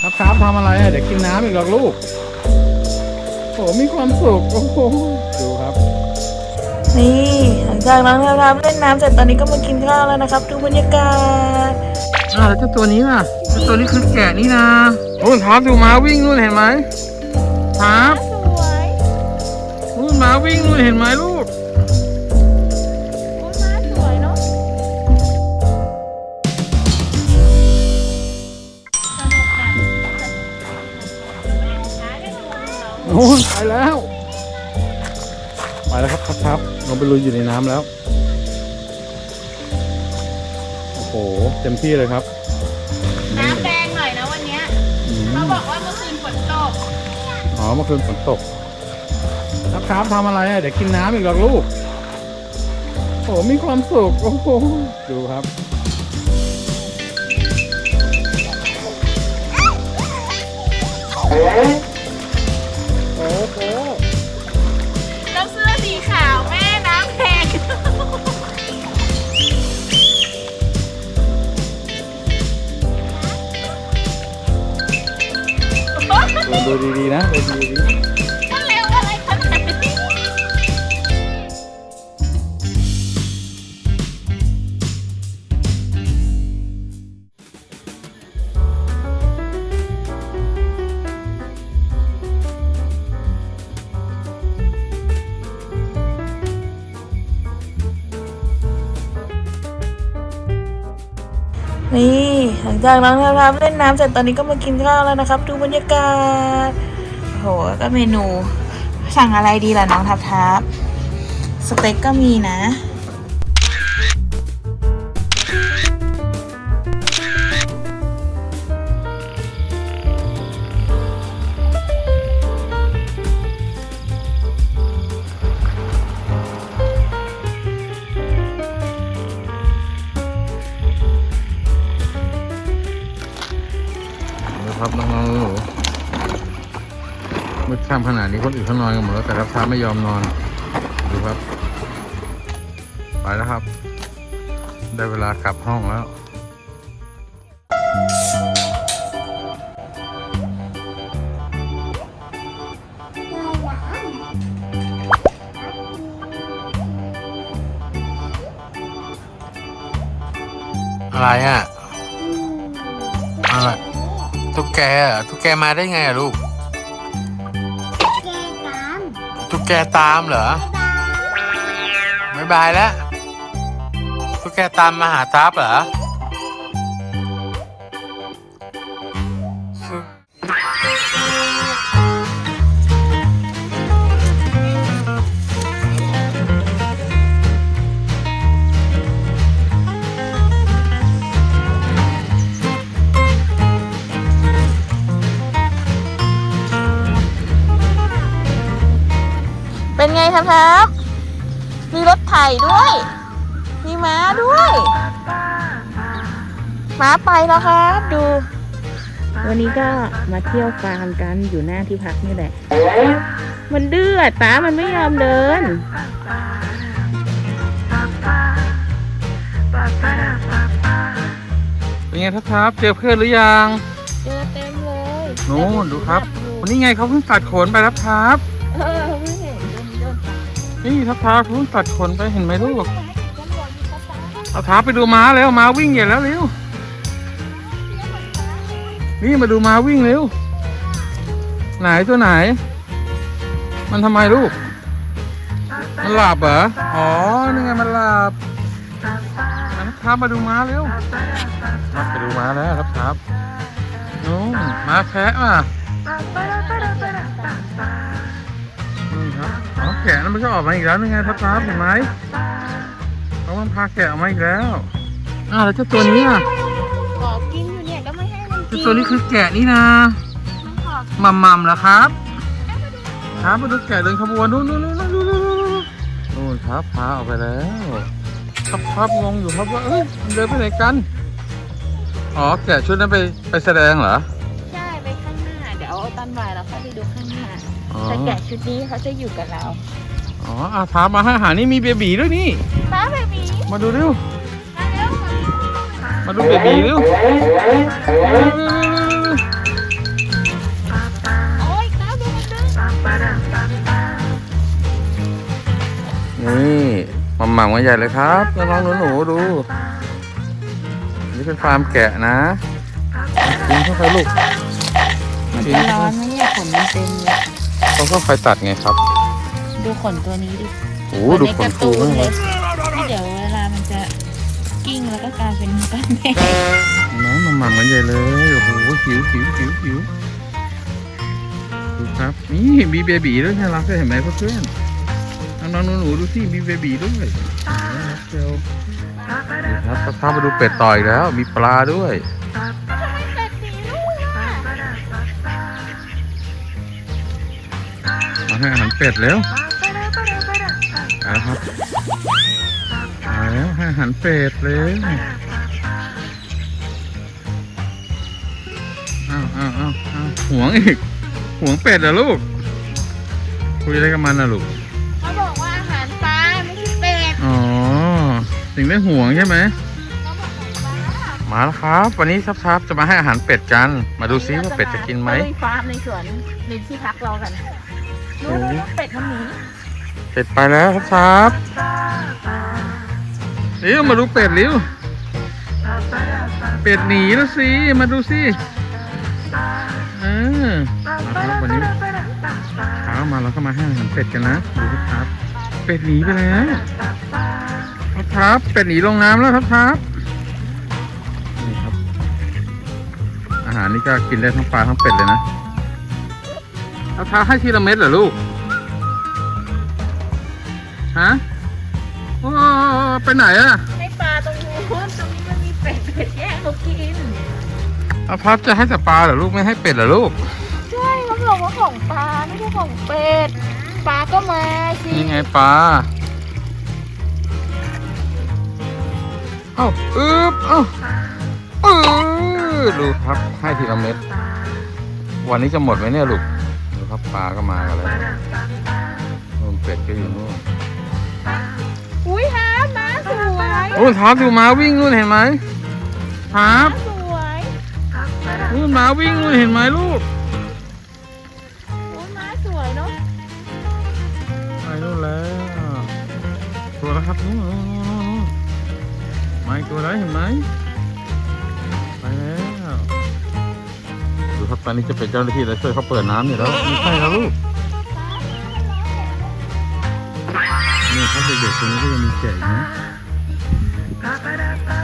ครับครับทำอะไรอะเดี๋ยวกินน้ำอีกหรอกลูกโอ้มีความสุขโอ้โหดูครับ นี่หลังจากน้องแพรวๆเล่นน้ำเสร็จตอนนี้ก็มากินข้าวแล้วนะครับดูบรรยากาศอ่าแล้วเจ้าตัวนี้ล่ะเจ้าตัวนี้คือแกะนี่นะโอ้ยทับดูม้าวิ่งนู่นเห็นไหมทับสวยนู่นม้าวิ่งนู่นเห็นไหมลูก โอ้ยไปแล้วไปแล้วครับครับครับลงไปลุยอยู่ในน้ำแล้ว โอ้โห เต็มที่เลยครับ น้ำแดงหน่อยนะวันเนี้ยอืมเขาบอกว่าเมื่อคืนฝนตก อ๋อ เมื่อคืนฝนตกครับครับทำอะไรอะเดี๋ยวกินน้ำอีกหรอกลูกโอ้มีความสุข โอ้โห ดูครับโดูดีๆนะดูดีๆ นี่หลังจากน้องแพรวเล่นน้ำเสร็จตอนนี้ก็มากินข้าวแล้วนะครับ ดูบรรยากาศโหก็เมนู สั่งอะไรดีล่ะน้องทับทับสเต็กก็มีนะำขนาดนี้คนอื่นเขานอนกันหมดแล้วแต่รับท้าไม่ยอมนอน ดูครับ ไปแล้วครับ ได้เวลากลับห้องแล้วอะไรอะอะไรตุ๊กแกเหรอตุ๊กแกมาได้ไงอะลูก แกตามเหรอบ๊ายบายแล้วตุ๊กแกตามมาหาทับเหรอ เป็นไงครับครับ มีรถไถด้วย มีม้าด้วยม้าไปแล้วครับ ดู วันนี้ก็มาเที่ยวฟาร์มกันอยู่หน้าที่พักนี่แหละ มันดื้อป้ามันไม่ยอมเดิน เป็นไงทับทับ เจอเพื่อนหรือยัง เจอเต็มเลยนู่นดูครับ วันนี้ไงเขาเพิ่งตัดขนไปทับทับเออ นี่ทับทับเขาเพิ่งตัดขนไปเห็นไหมลูก เอาท้าไปดูม้าแล้วม้าวิ่งใหญ่แล้วเร็ว นี่มาดูม้าวิ่งเร็ว ไหนตัวไหน มันทำไมลูก มันหลับเหรอ อ๋อ นี่ไงมันหลับอะทับทับมาดูม้าเร็วมาไปดูม้าแล้วทับทับนู้นม้าแคะอะ นี่ครับอ๋อแกะนั้นมันก็ออกมาอีกแล้วนี่ไงทับทับเห็นไหมเขามันพาแกะออกมาอีกแล้วอ้าวแล้วเจ้าตัวนี้อะขอกินอยู่เนี่ยก็ไม่ให้มันกิเจ้านตัวนี้คือแกะนี่นะมัมมัมเหรอครับ ครับมาดูแกะเดินขบวนนู่นนู่นนู่นนู่นนู่นนู่นนู่นครับพาออกไปแล้วครับครับงงอยู่ครับว่าเอ้ยมันเดินไปไหนกันอ๋อแกะชุดนั้นไปไปแสดงเหรอ ใช่ไปข้างหน้า เดี๋ยวตอนบ่ายเราค่อยไปดูข้างหน้าอ๋อ แต่แกะชุดนี้เขาจะอยู่กับเรา อ๋ออาถามมาห้อาหารนี่มีเบบีด้วยนี่ มาเบบีมาดูเร็ว มาดูเบบีเร็วโอนี่มัมมัมกันใหญ่เลยครับน้องหนูหนูดู นี่เป็นฟาร์มแกะนะกินเข้าไปลูกร้อนไหมเนี่ยขนมันเต็ม เขาก็ไฟตัดไงครับดูขนตัวนี้ดิโอ้โหดูในขกานร์ฟูตูนมากเลเลยยที่เดี๋ยวเวลามันจะกิ้งแล้วก็กลายเป็นก้อนเมฆน้องมาหม่ำกันใหญ่เลยโอ้โหหิวหิวหิวหิวดูครับนี่มีเบบีด้วยน่ารักด้วยเห็นไหมเพื่อนๆน้องๆหนูๆดูสิมีเบบีด้วยน่ารักเชียวนี่ครับพามาดูเป็ดต่ออีกแล้ว มีปลาด้วย ให้อาหารเป็ดแล้วเอาละครับมาแล้วให้อาหารเป็ดเลยอ้าวอ้าวอ้าวอ้าวหวงอีกหวงเป็ดเหรอลูก คุยอะไรกับมันนะลูกเขาบอกว่าอาหารปลาไม่ใช่เป็ดอ๋อสิ่งได้ห่วงใช่ไหมเขาบอกของปลามาแล้วครับ วันนี้ทับๆจะมาให้อาหารเป็ดกัน มาดูซิว่าเป็ดจะกินไหมตะลุยฟาร์มในสวนในที่พักเรากัน ดูโอ้ยดูเป็ดมันหนีเป็ดไปแล้วครับๆเร็วมาดูเป็ดเร็วเป็ดหนีแล้วสิ มาดูสิเออมาครับวันนี้เช้ามาเราก็มาให้อาหารเป็ดกันนะดูครับ เป็ดหนีไปแล้วครับครับ เป็ดหนีลงน้ำแล้วครับครับนี่ครับอาหารนี่ก็กินได้ทั้งปลาทั้งเป็ดเลยนะ เอาท้าให้ทีละเม็ดเหรอลูก ฮะโอ้ไปไหนอะให้ปลาตรงนู้นตรงนี้มันมีเป็ดเป็ดแย่งเขากินอาพับจะให้แต่ปลาเหรอลูกไม่ให้เป็ดเหรอลูก ใช่เขาบอกว่าของปลาไม่ใช่ของเป็ด ปลาก็มาสินี่ไงปลา เอ้าอึบเอ้าเออดูครับให้ทีละเม็ด วันนี้จะหมดไหมเนี่ยลูก ดูครับปลาก็มากันแล้วนู่นเป็ดก็อยู่นู่นอุ้ยฮาร์ปนะสวยโอ้ยทับดูหมาวิ่งนู่นเห็นไหมทับสวยนู่นหมาวิ่งนู่นเห็นไหมลูกโอ้ยม้าสวยเนาะไปนู่นแล้วตัวแล้วครับนู่นนู่นนู่นนู่นมาอีกตัวแล้วเห็นไหม ตอนนี้จะเป็นเจ้าหน้าที่แล้วช่วยเขาเปิดน้ำอยู่แล้วไม่ใช่แล้วลูกนี่ครับเด็กๆตรงนี้ก็ยังมีแกะอีกนะ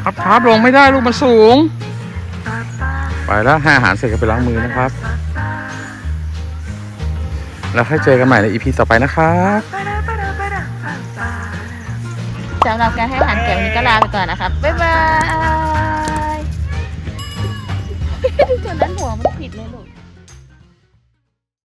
ครับครับลงไม่ได้ลูกมันสูง ไปแล้วให้อาหารเสร็จก็ไปล้างมือนะครับ แล้วค่อยเจอกันใหม่ในอีพีต่อไปนะครับสำหรับการให้อาหารแกะวันนี้ก็ลาไปก่อนนะครับบ๊ายบาย ตัวนั้นหัวมันผิดเลยลูก